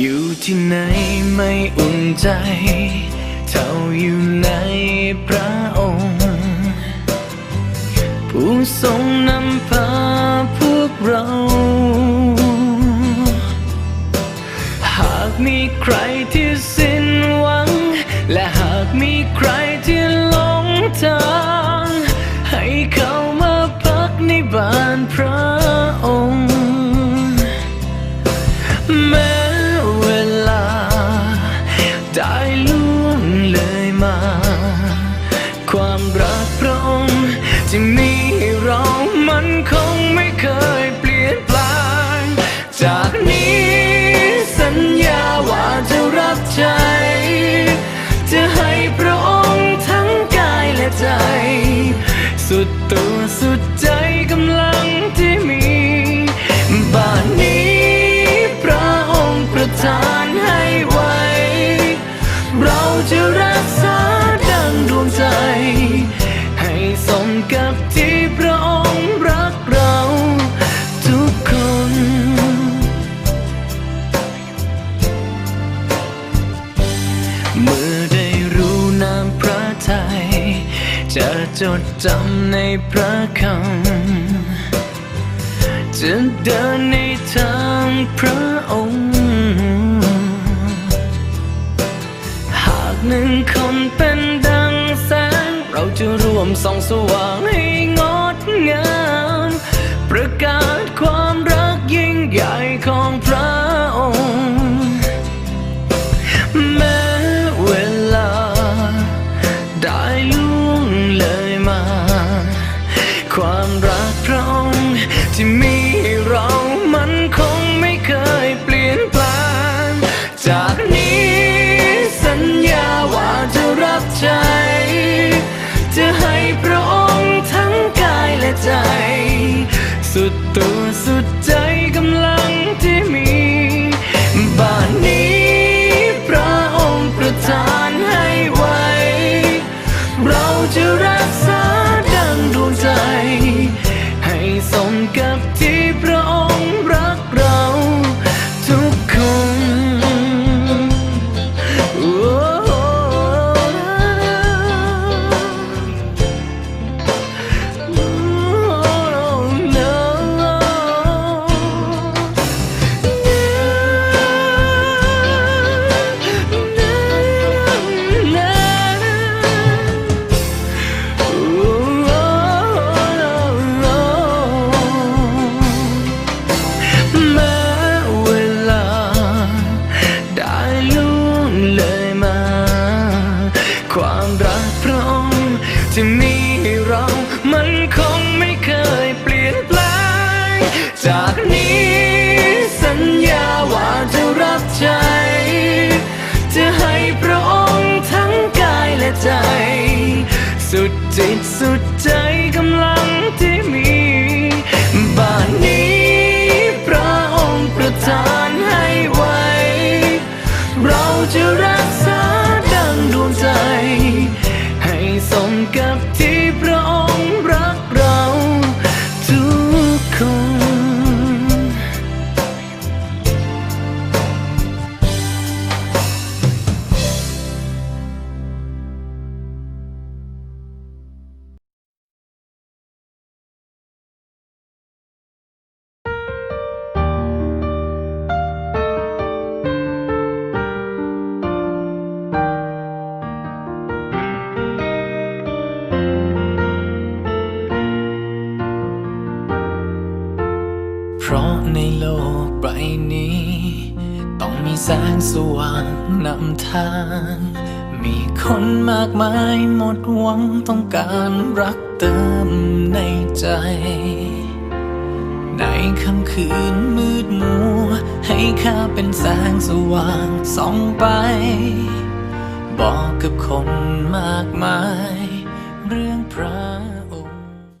อยู่ที่ไหนไม่อุ่นใจ เท่าอยู่ในพระองค์ ผู้ทรงนำพาพวกเรา หากมีใครที่สิ้นหวัง และหากมีใครที่หลงทาง ให้เข้ามาพักในบ้านพระากพระองค์ที่มีให้เรามันคงไม่เคยเปลี่ยนแปลงจากนี้สัญญาว่าจะรับใช้จะให้พระองค์ทั้งกายและใจ สุดตัวสุด จดจำในพระคำจะเดินในทางพระองค์ หากหนึ่งคนเป็นดังแสง เราจะร่วมส่องสว่างให้งดงาม ประกาศความรักยิ่งใหญ่ของพระ สุดตัว จิต ราะในโลกใบนี้ ต้องมีแสงสว่างนำทาง มีคนมากมายหมดหวังต้องการรักเติมในใจ ในค่ำคืนมืดมัว ให้ข้าเป็นแสงสว่างส่องไป บอกกับคนมากมาย เรื่องพระ